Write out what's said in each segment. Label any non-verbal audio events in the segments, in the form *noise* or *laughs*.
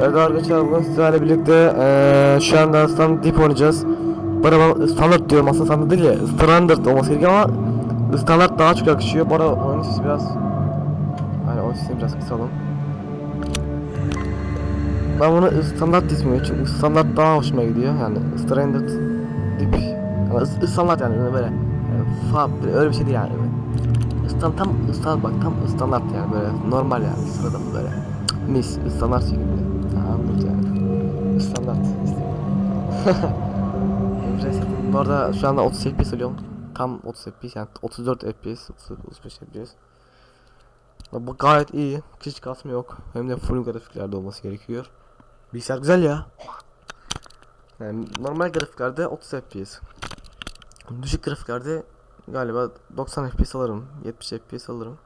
Evet arkadaşlar bugün sizlerle birlikte eee şu anda stand dip oynayacağız. Bana ben standart diyorum aslında standart değil ya standart olması gerekiyor ama standart daha çok yakışıyor. Arada oyun sesi biraz hani oyun sesini biraz kısalım. Ben bunu standart ismi çünkü standart daha hoşuma gidiyor yani standard dip yani standart yani böyle yani, fa öyle bir şey değil yani Stand, tam standart bak tam standart yani böyle normal yani sıradan böyle mis standart şekilde *laughs* Emre bu arada şu anda 30 FPS alıyorum. Tam 30 FPS yani 34 FPS 30, 35 FPS bu gayet iyi. Hiç kasma yok. Hem de full grafiklerde olması gerekiyor. Bilgisayar güzel ya. Yani normal grafiklerde 30 FPS düşük grafiklerde galiba 90 FPS alırım 70 FPS alırım.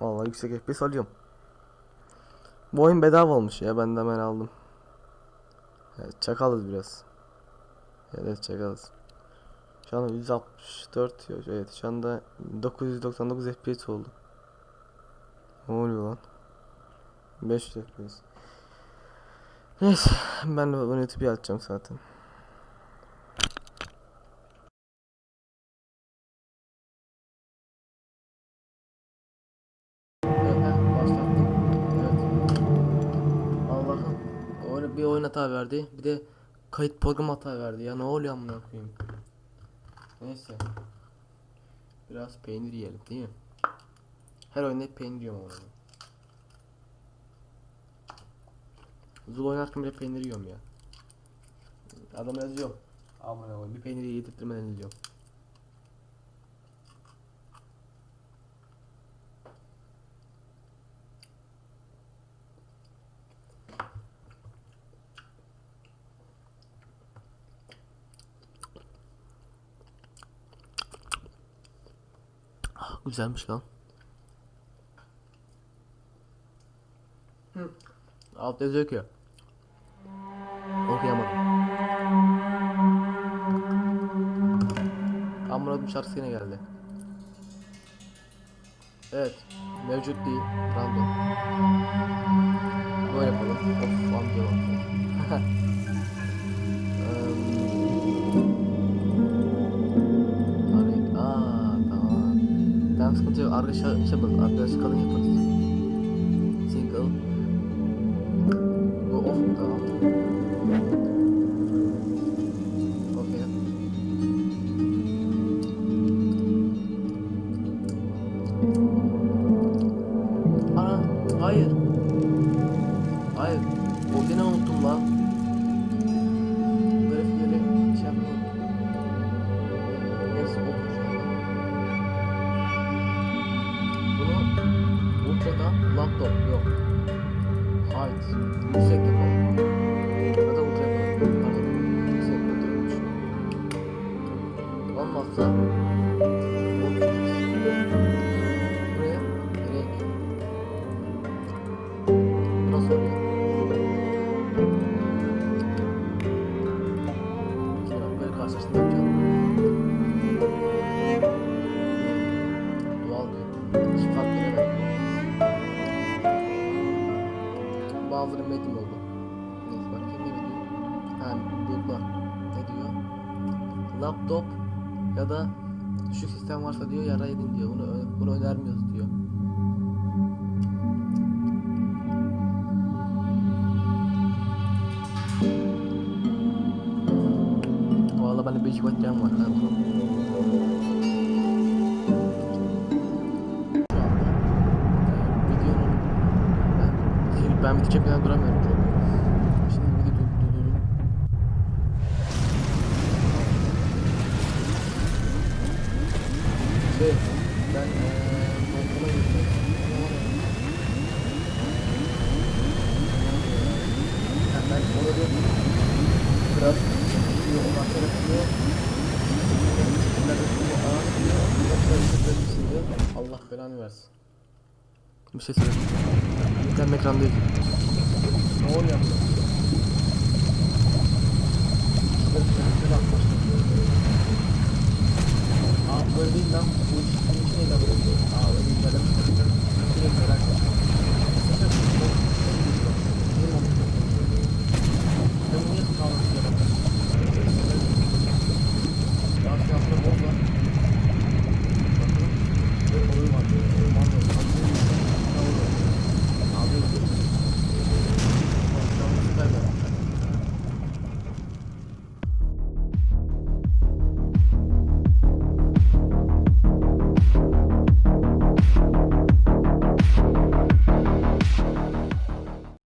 Vallahi yüksek FPS alıyorum. Bu oyun bedava olmuş ya. Ben de hemen aldım evet, çakalız biraz. Evet çakalız. Şu anda 164 yok evet şu anda 999 FPS oldu. Ne oluyor lan? 500 FPS Neyse ben bunu YouTube'a atacağım zaten oyun hata verdi. Bir de kayıt program hata verdi. Ya ne oluyor amına koyayım. Neyse. Biraz peynir yiyelim değil mi? Her oyunda peynir yiyorum ama. Zul oynarken bile peynir yiyorum ya. Adam yazıyor. Aman koyayım bir peyniri yedirtmeden yiyorum. Güzelmiş lan. Altta yazıyor ki. Okuyamadım. Bir şarkısı yine geldi. Evet. Mevcut değil. Random. Böyle yapalım. Of amca bak. *laughs* arkadaşa işte bak arkadaş kalın yaparız. Single. Bu off mu tamam. Six. Laptop ya da düşük sistem varsa diyor yara yedin diyor. Bunu bunu önermiyoruz diyor. Valla bende 5 watt RAM var. E, ben, ben video çekmeden duramıyorum çok. Allah belanı versin. Bir şey söyleyeyim. Ekran ekran değil. Ne oluyor?